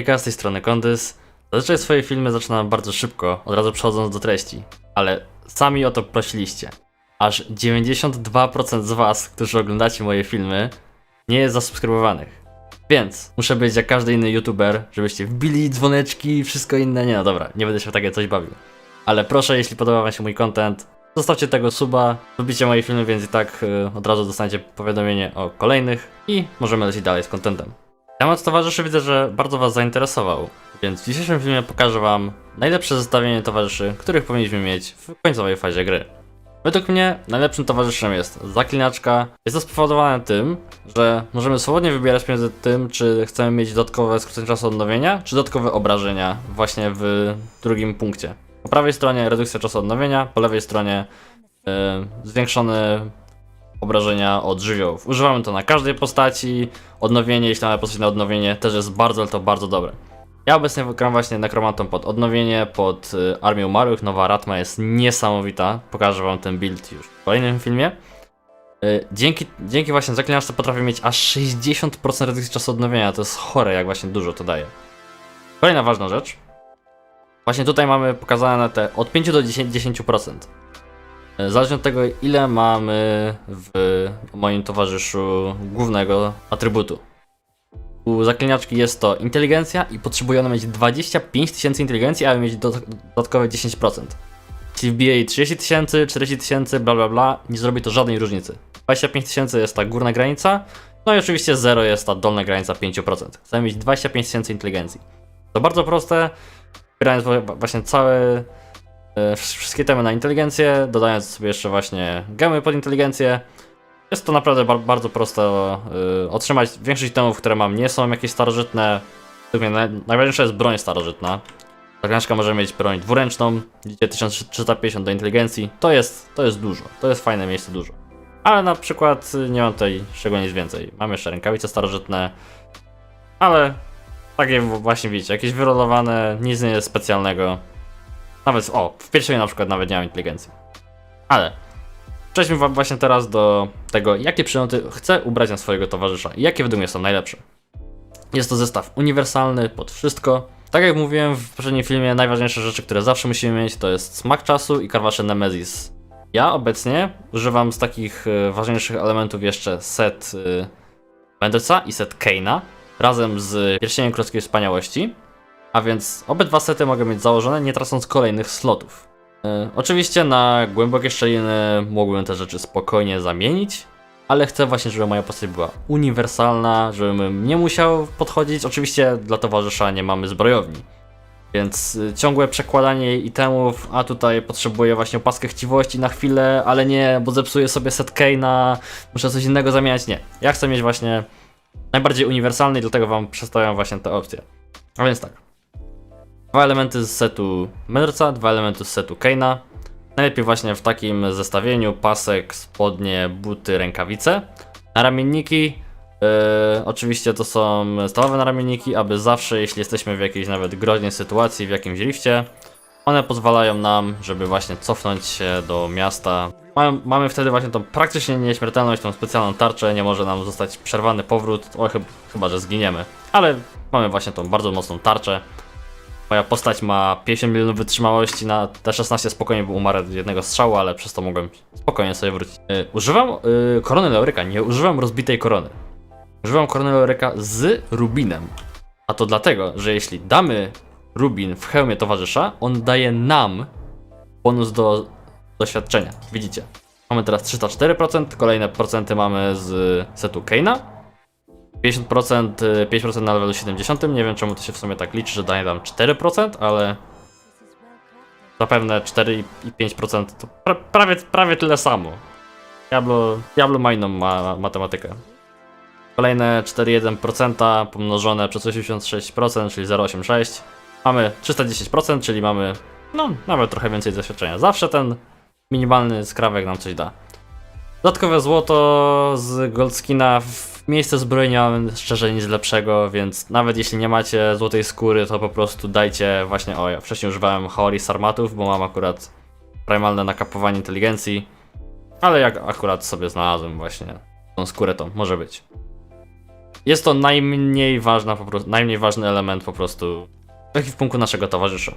Hejka, z tej strony Kondys. Zazwyczaj swoje filmy zaczynam bardzo szybko, od razu przechodząc do treści, ale sami o to prosiliście. Aż 92% z was, którzy oglądacie moje filmy, nie jest zasubskrybowanych. Więc muszę być jak każdy inny youtuber, żebyście wbili dzwoneczki i wszystko inne. Nie no dobra, nie będę się w takie coś bawił. Ale proszę, jeśli podoba wam się mój content, zostawcie tego suba, lubicie moje filmy, więc i tak y, od razu dostaniecie powiadomienie o kolejnych i możemy lecieć dalej z contentem. Temat towarzyszy widzę, że bardzo Was zainteresował, więc w dzisiejszym filmie pokażę Wam najlepsze zestawienie towarzyszy, których powinniśmy mieć w końcowej fazie gry. Według mnie najlepszym towarzyszem jest zaklinaczka. Jest to spowodowane tym, że możemy swobodnie wybierać między tym, czy chcemy mieć dodatkowe skrócenie czasu odnowienia, czy dodatkowe obrażenia właśnie w drugim punkcie. Po prawej stronie redukcja czasu odnowienia, po lewej stronie yy, zwiększone obrażenia od żywiołów. Używamy to na każdej postaci. Odnowienie, jeśli mamy postać na odnowienie, też jest bardzo, ale to bardzo dobre. Ja obecnie gram właśnie nekromantą pod odnowienie, pod y, Armię Umarłych. Nowa Ratma jest niesamowita. Pokażę wam ten build już w kolejnym filmie. Y, Dzięki, dzięki właśnie zaklinaczce potrafię mieć aż 60% redukcji czasu odnowienia. To jest chore, jak właśnie dużo to daje. Kolejna ważna rzecz. Właśnie tutaj mamy pokazane te od 5 do 10%. 10%. E, Zależnie od tego, ile mamy w moim towarzyszu głównego atrybutu. U zakliniaczki jest to inteligencja i potrzebuje ona mieć 25 tysięcy inteligencji, aby mieć do- dodatkowe 10%. Jeśli wbije jej 30 tysięcy, 40 tysięcy, bla bla bla, nie zrobi to żadnej różnicy. 25 tysięcy jest ta górna granica, no i oczywiście 0 jest ta dolna granica 5%. Chcemy mieć 25 tysięcy inteligencji. To bardzo proste, wybierając właśnie całe wszystkie temy na inteligencję, dodając sobie jeszcze właśnie gemy pod inteligencję. Jest to naprawdę bar bardzo proste e, otrzymać. Większość temów, które mam, nie są jakieś starożytne. Najważniejsza jest broń starożytna. Zaklęczka może mieć broń dwuręczną, widzicie 1350 do inteligencji. To jest, to jest dużo, to jest fajne miejsce dużo. Ale na przykład nie mam tutaj szczególnie nic więcej. Mam jeszcze rękawice starożytne, ale takie właśnie widzicie, jakieś wyrolowane, nic nie jest specjalnego. Nawet, o, w pierwszej na przykład nawet nie mam inteligencji. Ale przejdźmy właśnie teraz do tego, jakie przymioty chcę ubrać na swojego towarzysza i jakie według mnie są najlepsze. Jest to zestaw uniwersalny pod wszystko. Tak jak mówiłem w poprzednim filmie, najważniejsze rzeczy, które zawsze musimy mieć, to jest smak czasu i karwasze Nemesis. Ja obecnie używam z takich e, ważniejszych elementów jeszcze set y, Mendelsa i set Keina razem z pierścieniem królewskiej wspaniałości. A więc obydwa sety mogę mieć założone, nie tracąc kolejnych slotów. E, oczywiście na głębokie szczeliny mógłbym te rzeczy spokojnie zamienić, ale chcę właśnie, żeby moja postać była uniwersalna, żebym nie musiał podchodzić. Oczywiście dla towarzysza nie mamy zbrojowni. Więc y, ciągłe przekładanie itemów, a tutaj potrzebuję właśnie opaskę chciwości na chwilę, ale nie, bo zepsuję sobie set Kane'a, muszę coś innego zamieniać. Nie. Ja chcę mieć właśnie najbardziej uniwersalny i dlatego wam przedstawiam właśnie te opcje. A więc tak. Dwa elementy z setu Mendersa, dwa elementy z setu Kane'a. Najlepiej właśnie w takim zestawieniu pasek, spodnie, buty, rękawice. Naramienniki. Yy, oczywiście to są stalowe naramienniki, aby zawsze, jeśli jesteśmy w jakiejś nawet groźnej sytuacji, w jakimś lifcie, one pozwalają nam, żeby właśnie cofnąć się do miasta. Mamy, mamy wtedy właśnie tą praktycznie nieśmiertelność, tą specjalną tarczę, nie może nam zostać przerwany powrót, o, chyba że zginiemy. Ale mamy właśnie tą bardzo mocną tarczę. Moja postać ma 50 milionów wytrzymałości na T16 spokojnie był umarł od jednego strzału, ale przez to mogłem spokojnie sobie wrócić. Yy, używam yy, korony Leoryka, nie używam rozbitej korony. Używam korony Leoryka z rubinem. A to dlatego, że jeśli damy rubin w hełmie towarzysza, on daje nam bonus do doświadczenia. Widzicie? Mamy teraz 304%, kolejne procenty mamy z setu Kane'a. 50%, y, 5% na levelu 70. Nie wiem czemu to się w sumie tak liczy, że daje nam 4%, ale zapewne 4 i 5% to pra prawie, prawie tyle samo. Diablo, Diablo ma inną ma matematykę. Kolejne 4,1% pomnożone przez 86%, czyli 0,86. Mamy 310%, czyli mamy no nawet trochę więcej doświadczenia. Zawsze ten minimalny skrawek nam coś da. Dodatkowe złoto z Goldskina w miejsce zbrojenia szczerze nic lepszego, więc nawet jeśli nie macie złotej skóry, to po prostu dajcie właśnie, o ja wcześniej używałem Haori Sarmatów, bo mam akurat primalne nakapowanie inteligencji, ale jak akurat sobie znalazłem właśnie tą skórę, to może być. Jest to najmniej ważna, po prostu, najmniej ważny element po prostu w ekwipunku naszego towarzysza.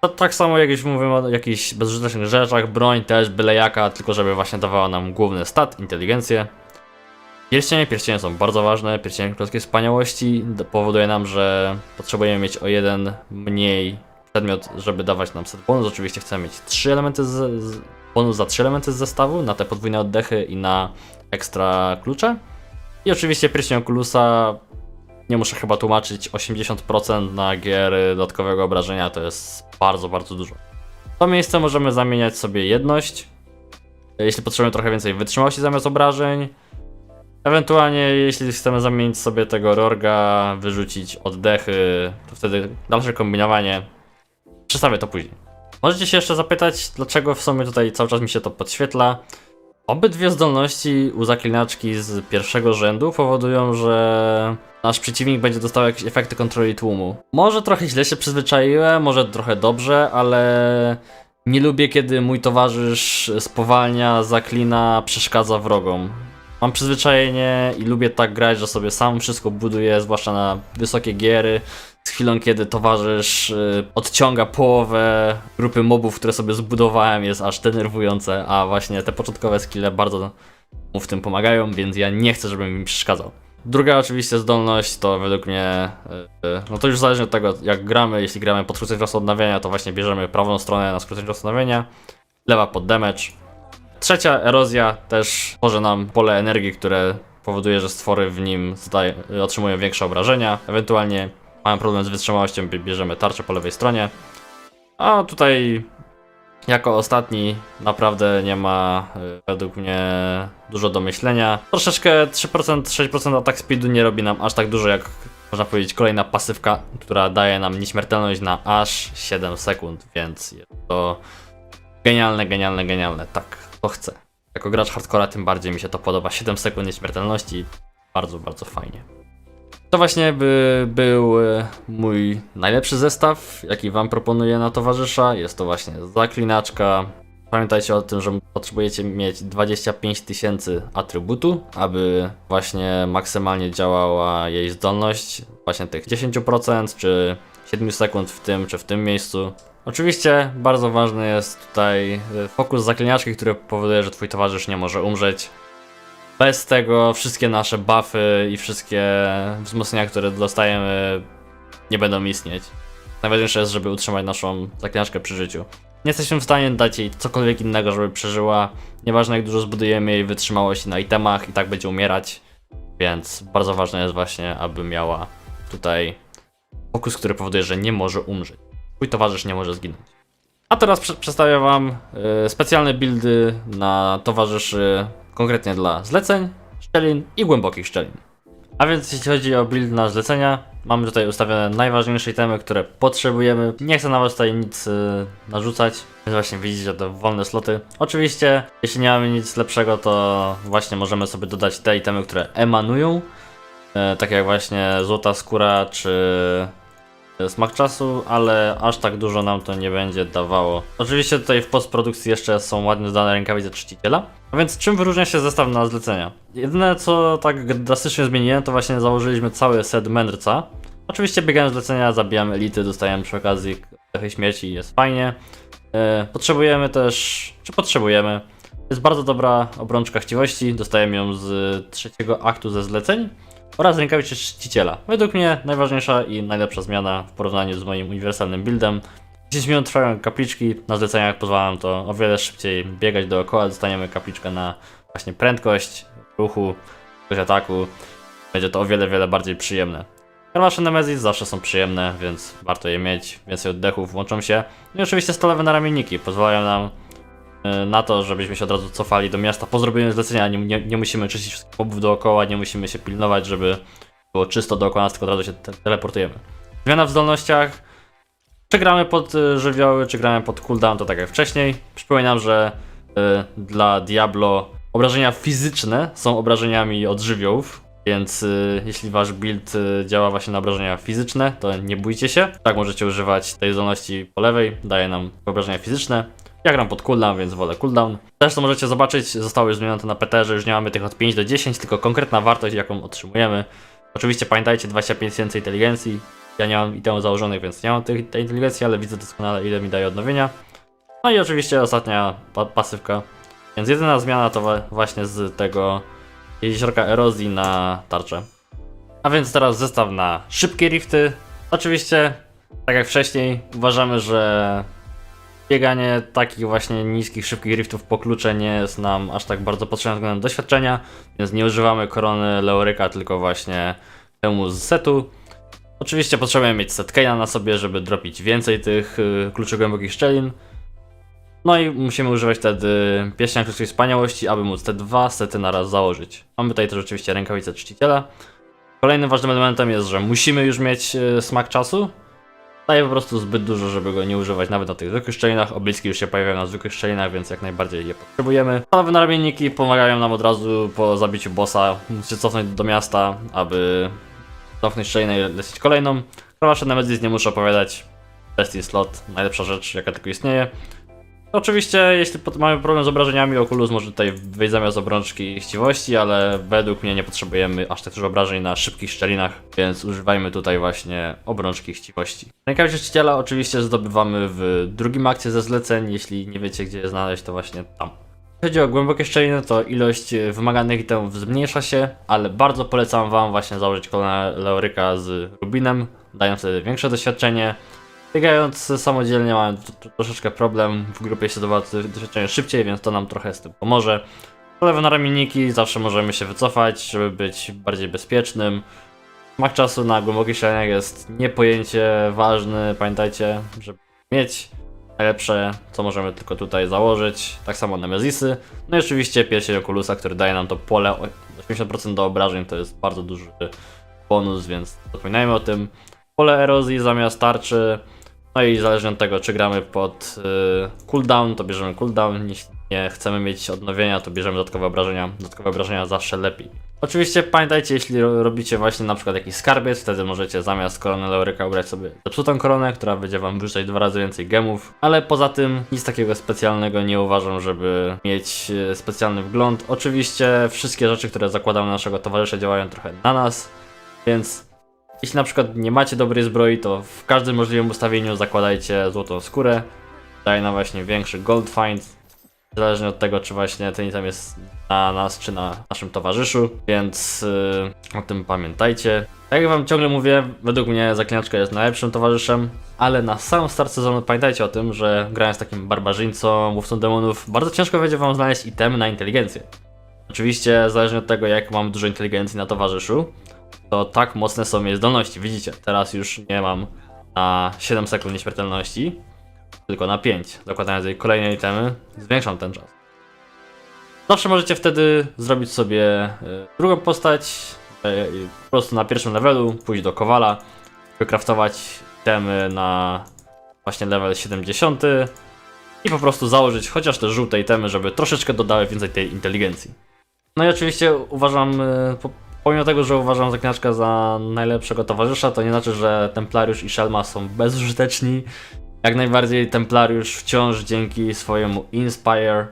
To, tak samo jak już mówimy o jakichś bezużytecznych rzeczach, broń też byle jaka, tylko żeby właśnie dawała nam główny stat, inteligencję. Pierścienie, pierścienie są bardzo ważne, pierścienie królewskiej wspaniałości powoduje nam, że potrzebujemy mieć o jeden mniej przedmiot, żeby dawać nam set bonus. Oczywiście chcemy mieć trzy elementy z, z bonus za trzy elementy z zestawu, na te podwójne oddechy i na ekstra klucze. I oczywiście pierścień Oculusa, nie muszę chyba tłumaczyć, 80% na giery dodatkowego obrażenia to jest bardzo, bardzo dużo. W to miejsce możemy zamieniać sobie jedność, jeśli potrzebujemy trochę więcej wytrzymałości zamiast obrażeń. Ewentualnie, jeśli chcemy zamienić sobie tego Rorga, wyrzucić oddechy, to wtedy dalsze kombinowanie. Przedstawię to później. Możecie się jeszcze zapytać, dlaczego w sumie tutaj cały czas mi się to podświetla. Obydwie zdolności u zaklinaczki z pierwszego rzędu powodują, że nasz przeciwnik będzie dostawał jakieś efekty kontroli tłumu. Może trochę źle się przyzwyczaiłem, może trochę dobrze, ale nie lubię, kiedy mój towarzysz spowalnia, zaklina, przeszkadza wrogom. Mam przyzwyczajenie i lubię tak grać, że sobie sam wszystko buduję, zwłaszcza na wysokie giery. Z chwilą, kiedy towarzysz y, odciąga połowę grupy mobów, które sobie zbudowałem, jest aż denerwujące, a właśnie te początkowe skille bardzo mu w tym pomagają, więc ja nie chcę, żeby mi przeszkadzał. Druga oczywiście zdolność to według mnie, y, y, no to już zależy od tego jak gramy, jeśli gramy pod skrócenie czasu odnawiania, to właśnie bierzemy prawą stronę na skrócenie czasu odnawiania, lewa pod damage. Trzecia erozja też tworzy nam pole energii, które powoduje, że stwory w nim zdaje, otrzymują większe obrażenia. Ewentualnie mamy problem z wytrzymałością, bie- bierzemy tarczę po lewej stronie. A tutaj jako ostatni naprawdę nie ma y, według mnie dużo do myślenia. Troszeczkę 3%, 6% atak speedu nie robi nam aż tak dużo jak można powiedzieć kolejna pasywka, która daje nam nieśmiertelność na aż 7 sekund, więc jest to genialne, genialne, genialne. Tak, to chcę. Jako gracz hardcora tym bardziej mi się to podoba. 7 sekund nieśmiertelności, bardzo, bardzo fajnie. To właśnie by był e, mój najlepszy zestaw, jaki wam proponuję na towarzysza. Jest to właśnie zaklinaczka. Pamiętajcie o tym, że potrzebujecie mieć 25 tysięcy atrybutu, aby właśnie maksymalnie działała jej zdolność, właśnie tych 10% czy 7 sekund w tym czy w tym miejscu. Oczywiście bardzo ważny jest tutaj e, fokus zaklinaczki, który powoduje, że twój towarzysz nie może umrzeć. Bez tego wszystkie nasze buffy i wszystkie wzmocnienia, które dostajemy, nie będą istnieć. Najważniejsze jest, żeby utrzymać naszą zaklinaczkę przy życiu. Nie jesteśmy w stanie dać jej cokolwiek innego, żeby przeżyła. Nieważne jak dużo zbudujemy jej wytrzymałości na itemach, i tak będzie umierać. Więc bardzo ważne jest właśnie, aby miała tutaj fokus, który powoduje, że nie może umrzeć. Twój towarzysz nie może zginąć. A teraz prze- przedstawię Wam y, specjalne buildy na towarzyszy konkretnie dla zleceń, szczelin i głębokich szczelin. A więc jeśli chodzi o build na zlecenia, mamy tutaj ustawione najważniejsze itemy, które potrzebujemy. Nie chcę na Was tutaj nic y, narzucać, więc właśnie widzicie te wolne sloty. Oczywiście, jeśli nie mamy nic lepszego, to właśnie możemy sobie dodać te itemy, które emanują. Tak jak właśnie złota skóra czy smak czasu, ale aż tak dużo nam to nie będzie dawało. Oczywiście tutaj w postprodukcji jeszcze są ładnie dodane rękawice czciciela. A więc czym wyróżnia się zestaw na zlecenia? Jedyne co tak drastycznie zmieniłem, to właśnie założyliśmy cały set mędrca. Oczywiście biegając zlecenia, zabijamy elity, dostajemy przy okazji cechy śmierci jest fajnie. E, potrzebujemy też, czy potrzebujemy, jest bardzo dobra obrączka chciwości, dostajemy ją z trzeciego aktu ze zleceń oraz rękawice czciciela. Według mnie najważniejsza i najlepsza zmiana w porównaniu z moim uniwersalnym buildem. 10 minut trwają kapliczki, na zleceniach pozwala nam to o wiele szybciej biegać dookoła, dostaniemy kapliczkę na właśnie prędkość ruchu, prędkość ataku. Będzie to o wiele, wiele bardziej przyjemne. Karmasze Nemesis zawsze są przyjemne, więc warto je mieć. Więcej oddechów łączą się. No i oczywiście stalowe naramienniki pozwalają nam na to, żebyśmy się od razu cofali do miasta po zrobieniu zlecenia. Nie, nie, nie musimy czyścić wszystkich mobów dookoła, nie musimy się pilnować, żeby było czysto dookoła nas, tylko od razu się te teleportujemy. Zmiana w zdolnościach. Czy gramy pod y, żywioły, czy gramy pod cooldown, to tak jak wcześniej. Przypominam, że y, dla Diablo obrażenia fizyczne są obrażeniami od żywiołów, więc y, jeśli wasz build y, działa właśnie na obrażenia fizyczne, to nie bójcie się. Tak możecie używać tej zdolności po lewej, daje nam obrażenia fizyczne. Ja gram pod cooldown, więc wolę cooldown. Zresztą możecie zobaczyć, zostało już zmienione to na PT, że już nie mamy tych od 5 do 10, tylko konkretna wartość, jaką otrzymujemy. Oczywiście pamiętajcie, 25 tysięcy inteligencji. Ja nie mam itemu założonych, więc nie mam tej, tej inteligencji, ale widzę doskonale ile mi daje odnowienia. No i oczywiście ostatnia pa pasywka. Więc jedyna zmiana to właśnie z tego jeziorka erozji na tarczę. A więc teraz zestaw na szybkie rifty. Oczywiście, tak jak wcześniej, uważamy, że bieganie takich właśnie niskich, szybkich riftów po klucze nie jest nam aż tak bardzo potrzebne względem doświadczenia, więc nie używamy korony Leoryka, tylko właśnie temu z setu. Oczywiście potrzebujemy mieć set Kane'a na sobie, żeby dropić więcej tych y, kluczy głębokich szczelin. No i musimy używać wtedy pieśnia kluczej wspaniałości, aby móc te dwa sety naraz założyć. Mamy tutaj też oczywiście rękawice czciciela. Kolejnym ważnym elementem jest, że musimy już mieć y, smak czasu. Daje po prostu zbyt dużo, żeby go nie używać nawet na tych zwykłych szczelinach. Obliski już się pojawiają na zwykłych szczelinach, więc jak najbardziej je potrzebujemy. A nowe naramienniki pomagają nam od razu po zabiciu bossa się cofnąć do miasta, aby cofnąć szczelinę i lecieć kolejną. Krawasze Nemesis nie muszę opowiadać. Bestie Slot, najlepsza rzecz jaka tylko istnieje. Oczywiście, jeśli mamy problem z obrażeniami, Oculus może tutaj wyjść zamiast obrączki chciwości, ale według mnie nie potrzebujemy aż tak dużo obrażeń na szybkich szczelinach, więc używajmy tutaj właśnie obrączki chciwości. Rękawice czciciela oczywiście zdobywamy w drugim akcie ze zleceń, jeśli nie wiecie gdzie je znaleźć, to właśnie tam. Jeśli chodzi o głębokie szczeliny, to ilość e, wymaganych itemów zmniejsza się, ale bardzo polecam wam właśnie założyć kolana Leoryka z Rubinem, dają wtedy większe doświadczenie. Biegając samodzielnie mamy troszeczkę problem, w grupie się to doświadczenie szybciej, więc to nam trochę z tym pomoże. Lewe na ramienniki zawsze możemy się wycofać, żeby być bardziej bezpiecznym. Mak czasu na głębokich szczeliniach jest niepojęcie ważny, pamiętajcie, żeby mieć najlepsze, co możemy tylko tutaj założyć. Tak samo Nemezisy. No i oczywiście pierścień Oculusa, który daje nam to pole o 80% do obrażeń, to jest bardzo duży bonus, więc zapominajmy o tym. Pole erozji zamiast tarczy. No i zależnie od tego, czy gramy pod y, cooldown, to bierzemy cooldown. Jeśli nie chcemy mieć odnowienia, to bierzemy dodatkowe obrażenia. Dodatkowe obrażenia zawsze lepiej. Oczywiście pamiętajcie, jeśli ro- robicie właśnie na przykład jakiś skarbiec, wtedy możecie zamiast korony Leoryka ubrać sobie zepsutą koronę, która będzie wam wyrzucać dwa razy więcej gemów. Ale poza tym nic takiego specjalnego nie uważam, żeby mieć e, specjalny wgląd. Oczywiście wszystkie rzeczy, które zakładamy na naszego towarzysza działają trochę na nas, więc jeśli na przykład nie macie dobrej zbroi, to w każdym możliwym ustawieniu zakładajcie złotą skórę. Daje nam właśnie większy gold find. Zależnie od tego, czy właśnie ten item jest na nas, czy na naszym towarzyszu, więc yy, o tym pamiętajcie. Tak jak wam ciągle mówię, według mnie zaklinaczka jest najlepszym towarzyszem, ale na sam start sezonu pamiętajcie o tym, że grając takim barbarzyńcą, łowcą demonów, bardzo ciężko będzie wam znaleźć itemy na inteligencję. Oczywiście, zależnie od tego, jak mam dużo inteligencji na towarzyszu, to tak mocne są jej zdolności. Widzicie, teraz już nie mam na 7 sekund nieśmiertelności, tylko na 5. Zakładając jej kolejne itemy, zwiększam ten czas. Zawsze możecie wtedy zrobić sobie y, drugą postać, i po prostu na pierwszym levelu, pójść do Kowala, wykraftować itemy na właśnie level 70 i po prostu założyć chociaż te żółte itemy, żeby troszeczkę dodały więcej tej inteligencji. No i oczywiście uważam, po- pomimo tego, że uważam zaklinaczka za najlepszego towarzysza, to nie znaczy, że Templariusz i Shelma są bezużyteczni. Jak najbardziej Templariusz wciąż dzięki swojemu Inspire,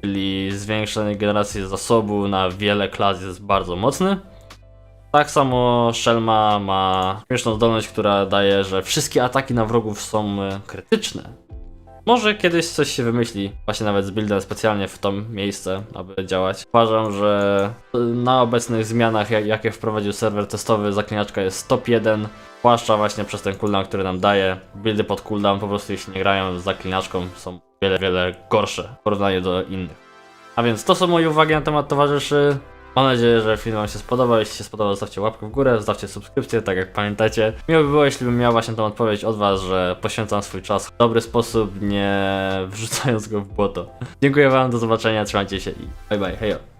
czyli zwiększonej generacji zasobu na wiele klas jest bardzo mocny. Tak samo Shelma ma śmieszną zdolność, która daje, że wszystkie ataki na wrogów są y, krytyczne. Może kiedyś coś się wymyśli, właśnie nawet z buildem specjalnie w to miejsce, aby działać. Uważam, że na obecnych zmianach, jak- jakie wprowadził serwer testowy, zaklinaczka jest top 1, zwłaszcza właśnie przez ten cooldown, który nam daje. Buildy pod cooldown po prostu jeśli nie grają z zaklinaczką są wiele, wiele gorsze w porównaniu do innych. A więc to są moje uwagi na temat towarzyszy. Mam nadzieję, że film Wam się spodobał. Jeśli się spodobał, zostawcie łapkę w górę, zostawcie subskrypcję, tak jak pamiętacie. Miło by było, jeśli bym miał właśnie tą odpowiedź od Was, że poświęcam swój czas w dobry sposób, nie wrzucając go w błoto. Dziękuję Wam, do zobaczenia, trzymajcie się i bye bye, hejo.